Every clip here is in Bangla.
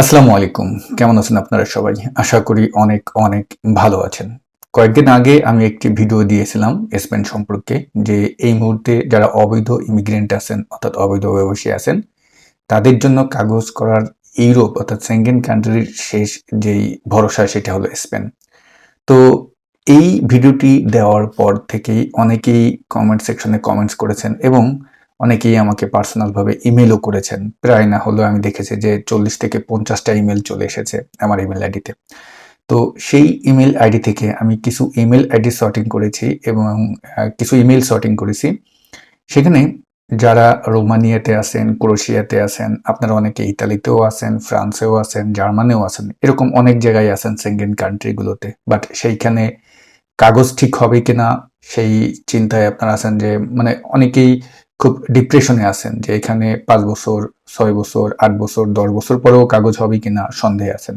আসসালামু আলাইকুম। কেমন আছেন আপনারা সবাই? আশা করি অনেক অনেক ভালো আছেন। কয়েকদিন আগে আমি একটি ভিডিও দিয়েছিলাম স্পেন সম্পর্কে, যে এই মুহূর্তে যারা অবৈধ ইমিগ্রেন্ট আছেন, অর্থাৎ অবৈধ ব্যবসায়ী আছেন, তাদের জন্য কাগজ করার ইউরোপ, অর্থাৎ সেঙ্গেন কান্ট্রির শেষ যেই ভরসা, সেটা হলো স্পেন। তো এই ভিডিওটি দেওয়ার পর থেকেই অনেকেই কমেন্ট সেকশনে কমেন্টস করেছেন এবং অনেকেই আমাকে পার্সোনালভাবে ইমেলও করেছেন। প্রায় না হলেও আমি দেখেছি যে চল্লিশ থেকে পঞ্চাশটা ইমেল চলে এসেছে আমার ইমেল আইডিতে। তো সেই ইমেল আইডি থেকে আমি কিছু ইমেল আইডি সর্টিং করেছি এবং কিছু ইমেল সর্টিং করেছি। সেখানে যারা রোমানিয়াতে আছেন ক্রোশিয়াতে আছেন, আপনারা অনেকে ইতালিতেও আছেন, ফ্রান্সেও আছেন, জার্মানিও আছেন, এরকম অনেক জায়গায় আছেন সেঙ্গেন কান্ট্রিগুলোতে বাট সেইখানে কাগজ ঠিক হবে কিনা, সেই চিন্তায় আপনারা আছেন যে মানে অনেকেই খুব ডিপ্রেশনে আছেন যে এখানে পাঁচ বছর, ছয় বছর, আট বছর, দশ বছর পরেও কাগজ হবে কিনা সন্দেহে আছেন।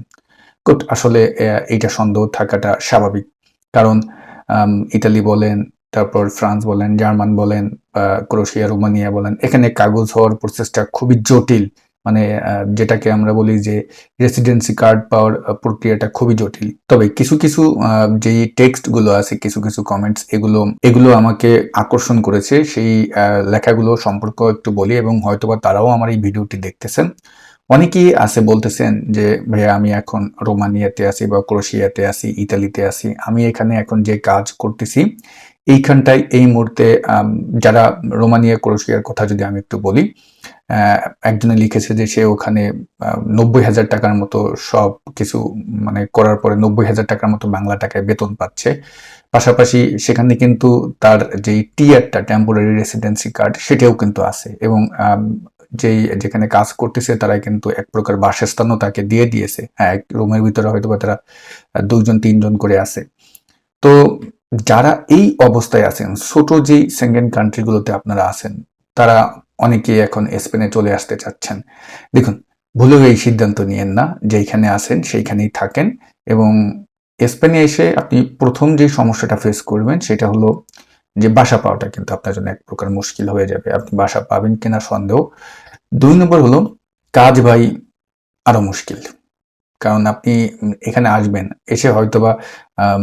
কোট আসলে এইটা সন্দেহ থাকাটা স্বাভাবিক। কারণ ইতালি বলেন, তারপর ফ্রান্স বলেন, জার্মান বলেন ক্রোশিয়া, রোমানিয়া বলেন, এখানে কাগজ হওয়ার প্রসেসটা খুবই জটিল। মানে যেটাকে আমরা বলি যে রেসিডেন্সি কার্ড পাওয়ার প্রক্রিয়াটা খুবই জটিল। তবে কিছু কিছু যেই টেক্সটগুলো আছে, কিছু কিছু কমেন্টস এগুলো এগুলো আমাকে আকর্ষণ করেছে। সেই লেখাগুলো সম্পর্ক একটু বলি এবং হয়তোবা তারাও আমার এই ভিডিওটি দেখতেছেন। অনেকেই আছে বলতেছেন যে, ভাইয়া, আমি এখন রোমানিয়াতে আছি বা ক্রোশিয়াতে আছি, ইতালিতে আছি। আমি এখানে এখন যে কাজ করতেছি এইখানটায় এই মুহূর্তে যারা রোমানিয়া ক্রোশিয়ার কথা যদি আমি একটু বলি একজনে লিখেছে যে সে ওখানে নব্বই হাজার টাকার মতো সব কিছু মানে করার পরে নব্বই হাজার টাকার মতো বাংলা টাকায় বেতন পাচ্ছে। পাশাপাশি সেখানে কিন্তু তার যেই টিয়ারটা টেম্পোরারি রেসিডেন্সি কার্ড সেটাও কিন্তু আছে এবং যেই, যেখানে কাজ করতেছে তারা কিন্তু এক প্রকার বাসস্থানও তাকে দিয়ে দিয়েছে। হ্যাঁ এক রুমের ভিতরে হয়তো বা তারা দুজন তিনজন করে আছে। তো যারা এই অবস্থায় আছেন, ছোট যেই সেঙ্গেন কান্ট্রিগুলোতে আপনারা আছেন, তারা অনেকেই এখন স্পেনে চলে আসতে চাচ্ছেন। দেখুন, ভুলেও এই সিদ্ধান্ত নিয়েন না যেখানে আছেন সেইখানেই থাকেন এবং স্পেনে এসে আপনি প্রথম যে সমস্যাটা ফেস করবেন, সেটা হলো যে বাসা পাওয়াটা কিন্তু আপনার জন্য এক প্রকার মুশকিল হয়ে যাবে। আপনি বাসা পাবেন কিনা সন্দেহ। দুই নম্বর হলো, কাজ ভাই আরও মুশকিল। কারণ আপনি এখানে আসবেন, এসে হয়তোবা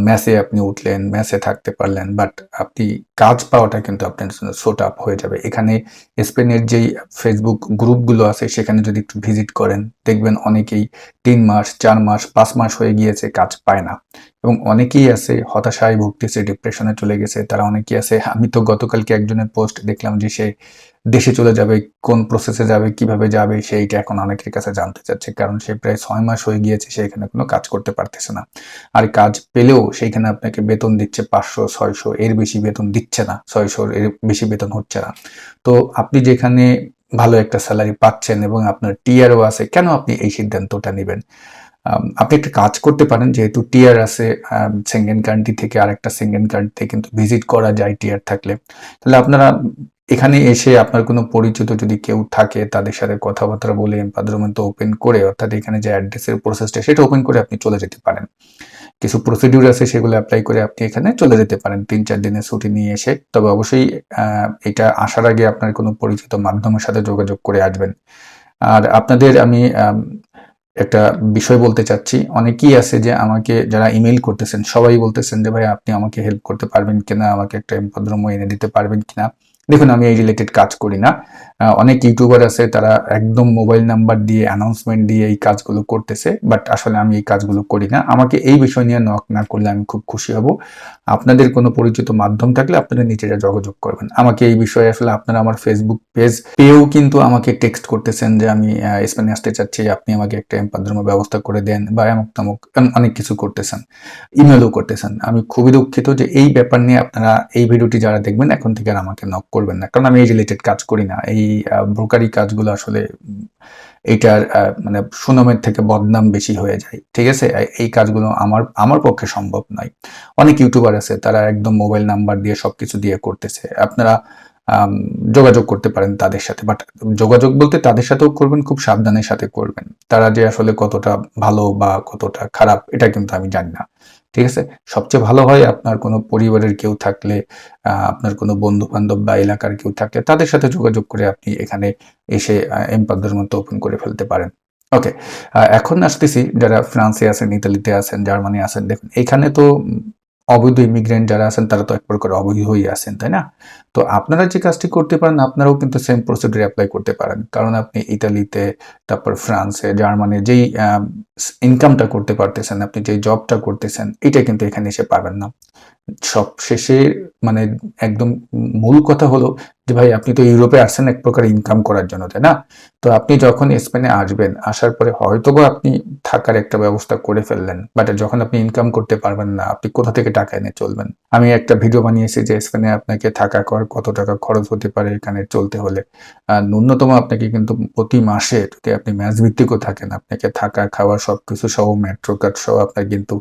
ম্যাচে আপনি উঠলেন ম্যাচে থাকতে পারলেন বাট আপনি কাজ পাওয়াটা কিন্তু আপনার জন্য সোট আপ হয়ে যাবে। এখানে স্পেনের যেই ফেসবুক গ্রুপগুলো আছে, সেখানে যদি একটু ভিজিট করেন, দেখবেন অনেকেই তিন মাস, চার মাস, পাঁচ মাস হয়ে গিয়েছে, কাজ পায় না। এবং অনেকেই আছে, হতাশায় ভুগতেছে ডিপ্রেশনে চলে গেছে, তারা অনেকেই আছে, আমি তো গতকালকে একজনের পোস্ট দেখলাম যে সে দেশে চলে যাবে, কোন প্রসেসে যাবে, কীভাবে যাবে সেইটা এখন অনেকের কাছে জানতে চাচ্ছে, কারণ সে প্রায় ছয় মাস হয়ে গিয়েছে, সে এখানে কোনো কাজ করতে পারতেছে না। আর কাজ পেলেও সেইখানে আপনাকে বেতন দিচ্ছে পাঁচশো, ছয়শো, এর বেশি বেতন দিচ্ছে না, ছয়শোর এর বেশি বেতন হচ্ছে না। তো আপনি যেখানে ভালো একটা স্যালারি পাচ্ছেন এবং আপনার টিআরও আছে, কেন আপনি এই সিদ্ধান্তটা নেবেন? আপনি একটা কাজ করতে পারেন, যেহেতু টিআর আছে সেঙ্গেন কান্ট্রি থেকে আরেকটা সেঙ্গেন কান্ট্রিতে কিন্তু ভিজিট করা যায় টিআর থাকলে। তাহলে আপনারা এখানে এসে আপনার কোনো পরিচিত যদি কেউ থাকে, তাদের সাথে কথাবার্তা বলে এম্পাদ্রমেন্ট ওপেন করে, অর্থাৎ এখানে যে অ্যাড্রেসের প্রসেসটা সেটা ওপেন করে আপনি চলে যেতে পারেন। কিছু প্রসিডিউর আছে সেগুলো অ্যাপ্লাই করে আপনি এখানে চলে যেতে পারেন। তিন চার দিনের ছুটি নিয়ে এসে। তবে অবশ্যই এটা আসার আগে আপনার কোনো পরিচিত মাধ্যমের সাথে যোগাযোগ করে আসবেন। আর আপনাদের আমি একটা বিষয় বলতে চাচ্ছি। অনেকেই আছে যে আমাকে, যারা ইমেল করতেছেন, সবাই বলতেছেন যে, ভাই, আপনি আমাকে হেল্প করতে পারবেন কিনা? আমাকে একটা ভদ্রম এনে দিতে পারবেন কিনা? দেখুন, আমি এই রিলেটেড কাজ করি না। অনেক ইউটিউবার আছে, তারা একদম মোবাইল নাম্বার দিয়ে অ্যানাউন্সমেন্ট দিয়ে এই কাজগুলো করতেছে বাট আসলে আমি এই কাজগুলো করি না। আমাকে এই বিষয় নিয়ে নক না করলে আমি খুব খুশি হব। আপনাদের কোনো পরিচিত মাধ্যম থাকলে আপনারা নিজেরা যোগাযোগ করবেন। আমাকে এই বিষয়ে আসলে আপনারা আমার ফেসবুক পেজ পেয়েও কিন্তু আমাকে টেক্সট করতেছেন যে আমি স্পেনে আসতে চাচ্ছি, আপনি আমাকে একটা এম্পাদ্রম ব্যবস্থা করে দেন বা এমক তামুক অনেক কিছু করতেছেন ইমেলও করতেছেন। আমি খুবই দুঃখিত যে এই ব্যাপার নিয়ে আপনারা এই ভিডিওটি যারা দেখবেন, এখন থেকে আর আমাকে নক করবেন না। কারণ আমি এই রিলেটেড কাজ করি না। এই ব্রোকারি কাজগুলো আসলে আহ, মানে সুনামের থেকে বদনাম বেশি হয়ে যায়। ঠিক আছে? এই- কাজগুলো আমার আমার পক্ষে সম্ভব নয়। অনেক ইউটিউবার আছে তারা একদম মোবাইল নাম্বার দিয়ে সবকিছু দিয়ে করতেছে। আপনারা যোগাযোগ করতে পারেন তাদের সাথে। বাট যোগাযোগ বলতে তাদের সাথেও করবেন খুব সাবধানের সাথে করবেন। তারা যে আসলে কতটা ভালো বা কতটা খারাপ এটা কিন্তু আমি জানি না। ঠিক আছে? সবচেয়ে ভালো হয় আপনার কোনো পরিবারের কেউ থাকলে আপনার কোনো বন্ধু বান্ধব বা এলাকার কেউ থাকলে তাদের সাথে যোগাযোগ করে আপনি এখানে এসে এমপাদের মতো ওপেন করে ফেলতে পারেন। ওকে এখন আসতেছি যারা ফ্রান্সে আছেন, ইতালিতে আছেন, জার্মানি আছেন, দেখুন, এখানে তো অবৈধ ইমিগ্রেন্ট যারা আছেন, তারা তো এক প্রকার অবৈধ হয়ে আছেন, তাই না? তো আপনারা যে কাজটি করতে পারেন, আপনারাও কিন্তু সেম প্রসিডিউর অ্যাপ্লাই করতে পারেন। কারণ আপনি ইতালিতে, তারপর ফ্রান্সে জার্মানি যেই ইনকামটা করতে পারতেছেন, আপনি যেই জবটা করতেছেন, এটা কিন্তু এখানে এসে পাবেন না। সব শেষে মানে একদম মূল কথা হলো যে ভাই, আপনি তো ইউরোপে আসছেন এক প্রকার ইনকাম করার জন্য, তাই না? তো আপনি যখন স্পেনে আসবেন, আসার পরে হয়তোবা আপনি থাকার একটা ব্যবস্থা করে ফেললেন বাট যখন আপনি ইনকাম করতে পারবেন না, আপনি কোথা থেকে টাকা এনে চলবেন? আমি একটা ভিডিও বানিয়েছি যে স্পেনে আপনাকে থাকা কর, কত টাকা খরচ হতে পারে এখানে চলতে হলে। ন্যূনতম আপনাকে কিন্তু প্রতি মাসে যদি আপনি ম্যাচ ভিত্তিকও থাকেন, আপনাকে থাকা, খাওয়া সবকিছু সহ মেট্রো কার্ড সহ আপনার কিন্তু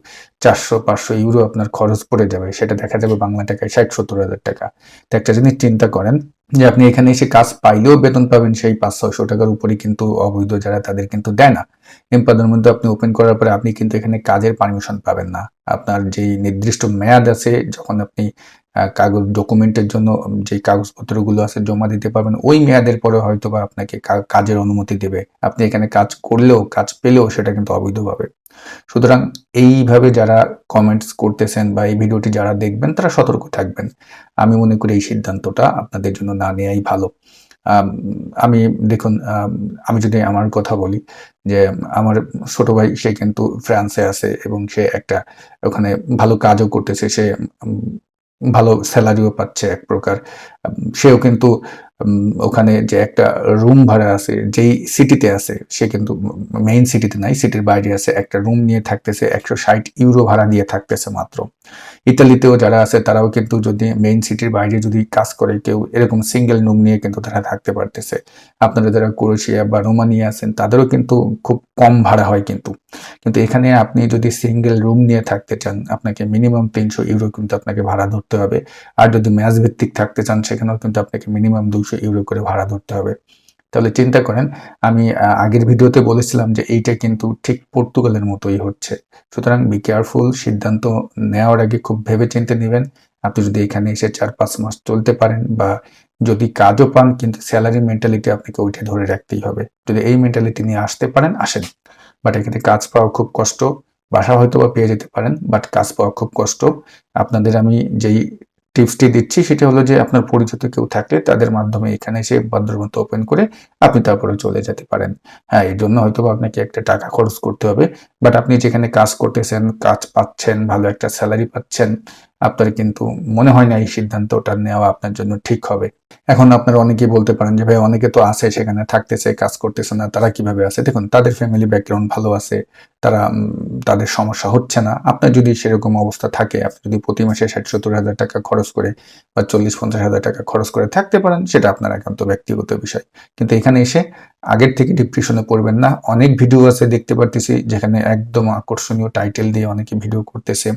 চারশো, পাঁচশো ইউরো আপনার খরচ পড়ে যাবে। সেটা দেখা যাবে বাংলা টাকায় ষাট, সত্তর হাজার টাকা। তো একটা জিনিস চিন্তা করেন যে আপনি এখানে এসে কাজ পাইলেও বেতন পাবেন, সেই পাঁচ, ছয়শো টাকার উপরে কিন্তু অবৈধ যারা তাদের কিন্তু দেয় না। এমপাদের মধ্যে আপনি ওপেন করার পরে আপনি কিন্তু এখানে কাজের পারমিশন পাবেন না। আপনার যে নির্দিষ্ট মেয়াদ আছে, যখন আপনি কাগজ ডকুমেন্টের জন্য যে কাগজপত্রগুলো আছে জমা দিতে পারবেন, ওই মেয়াদের পরে হয়তো বা আপনাকে কাজের অনুমতি দেবে। আপনি এখানে কাজ করলেও, কাজ পেলেও সেটা কিন্তু অবৈধভাবে। সুতরাং এইভাবে যারা কমেন্টস করতেছেন বা এই ভিডিওটি যারা দেখবেন, তারা সতর্ক থাকবেন। আমি মনে করি এই সিদ্ধান্তটা আপনাদের জন্য না নেওয়াই ভালো। আমি দেখুন, আমি যদি আমার কথা বলি, যে আমার ছোট ভাই, সে কিন্তু ফ্রান্সে আছে এবং সে একটা ওখানে ভালো কাজও করতেছে, সে ভালো স্যালারিও পাচ্ছে এক প্রকার। সেও কিন্তু ওখানে যে একটা রুম ভাড়া আছে, যেই সিটিতে আছে, সে কিন্তু মেইন সিটিতে নাই সিটির বাইরে আছে, একটা রুম নিয়ে থাকতেছে, একশো ষাট ইউরো ভাড়া দিয়ে থাকতেছে মাত্র। ইতালিতেও যারা আছে, তারাও কিন্তু যদি মেইন সিটির বাইরে যদি কাজ করে, কেউ এরকম সিঙ্গেল রুম নিয়ে কিন্তু তারা থাকতে পারতেছে। আপনারা যারা ক্রোয়েশিয়া বা রোমানিয়া আছেন, তাদেরও কিন্তু খুব কম ভাড়া হয় কিন্তু। কিন্তু এখানে আপনি যদি সিঙ্গেল রুম নিয়ে থাকতে চান, আপনাকে মিনিমাম তিনশো ইউরো কিন্তু আপনাকে ভাড়া ধরতে হবে। আর যদি ম্যাচ ভিত্তিক থাকতে চান, সেখানেও কিন্তু আপনাকে মিনিমাম দুশো ইউরো করে ভাড়া ধরতে হবে। তাহলে চিন্তা করেন, আমি আগের ভিডিওতে বলেছিলাম যে এইটা কিন্তু ঠিক পর্তুগালের মতোই হচ্ছে। সুতরাং বি কেয়ারফুল সিদ্ধান্ত নেওয়ার আগে খুব ভেবে চিন্তে নেবেন। আপনি যদি এখানে এসে চার পাঁচ মাস চলতে পারেন বা যদি কাজও পান, কিন্তু স্যালারি মেন্টালিটি আপনাকে ওইটা ধরে রাখতেই হবে। যদি এই মেন্টালিটি নিয়ে আসতে পারেন, আসেন। বাট এখানে কাজ পাওয়া খুব কষ্ট, বাসা হয়তো বা পেয়ে যেতে পারেন বাট কাজ পাওয়া খুব কষ্ট। আপনাদের আমি যেই টিপসটি দিচ্ছি, সেটা হলো যে আপনার পরিচিত কেউ থাকলে তাদের মাধ্যমে এখানে এসে ভদ্রমতো ওপেন করে আপনি তারপরে চলে যেতে পারেন। হ্যাঁ এর জন্য হয়তো আপনাকে একটা টাকা খরচ করতে হবে বাট আপনি যেখানে কাজ করতেছেন, কাজ পাচ্ছেন, ভালো একটা স্যালারি পাচ্ছেন আপনার কিন্তু মনে হয় না এই সিদ্ধান্তটা নেওয়া আপনার জন্য ঠিক হবে। এখন আপনারা অনেকেই বলতে পারেন যে, ভাই, অনেকে তো আছে সেখানে, থাকতেছে, কাজ করতেছে না, তারা কীভাবে আছে? দেখুন, তাদের ফ্যামিলি ব্যাকগ্রাউন্ড ভালো আছে, তারা তাদের সমস্যা হচ্ছে না। আপনার যদি সেরকম অবস্থা থাকে, আপনি যদি প্রতি মাসে ষাট সত্তর হাজার টাকা খরচ করে বা চল্লিশ পঞ্চাশ হাজার টাকা খরচ করে থাকতে পারেন, সেটা আপনার একান্ত ব্যক্তিগত বিষয়। কিন্তু এখানে এসে আগের থেকে ডিপ্রেশনে পড়বেন না। অনেক ভিডিও আছে, দেখতে পারতেছি, যেখানে একদম আকর্ষণীয় টাইটেল দিয়ে অনেকে ভিডিও করতেছে।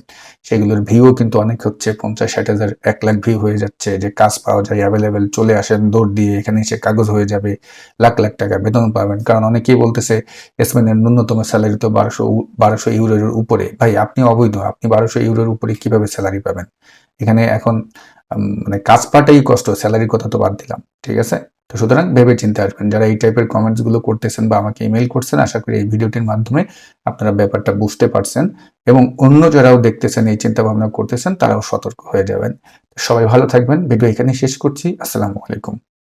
সেগুলোর ভিউ কিন্তু অনেক হচ্ছে পঞ্চাশ, ষাট হাজার, এক লাখ ভিউ হয়ে যাচ্ছে। যে কাজ পাওয়া যায় অ্যাভেলেবেল চলে আসেন, দৌড় দিয়ে এখানে এসে কাগজ হয়ে যাবে, লাখ লাখ টাকা বেতন পাবেন। কারণ অনেকেই বলতেছে স্পেনের ন্যূনতম স্যালারি তো বারোশো বারোশো ইউরোর উপরে। ভাই, আপনি অবৈধ, আপনি বারোশো ইউরোর উপরে কীভাবে স্যালারি পাবেন? এখানে এখন মানে কাজ পাটাই কষ্ট, স্যালারির কথা তো বাদ দিলাম, ঠিক আছে? তো সুতরাং ভেবে চিন্তে আসবেন, যারা এই টাইপের কমেন্টসগুলো করতেছেন বা আমাকে ইমেল করছেন, আশা করি এই ভিডিওটির মাধ্যমে আপনারা ব্যাপারটা বুঝতে পারছেন এবং অন্য যারাও দেখতেছেন, এই চিন্তা ভাবনা করতেছেন, তারাও সতর্ক হয়ে যাবেন। সবাই ভালো থাকবেন, ভিডিও এখানে শেষ করছি, আসসালামু আলাইকুম।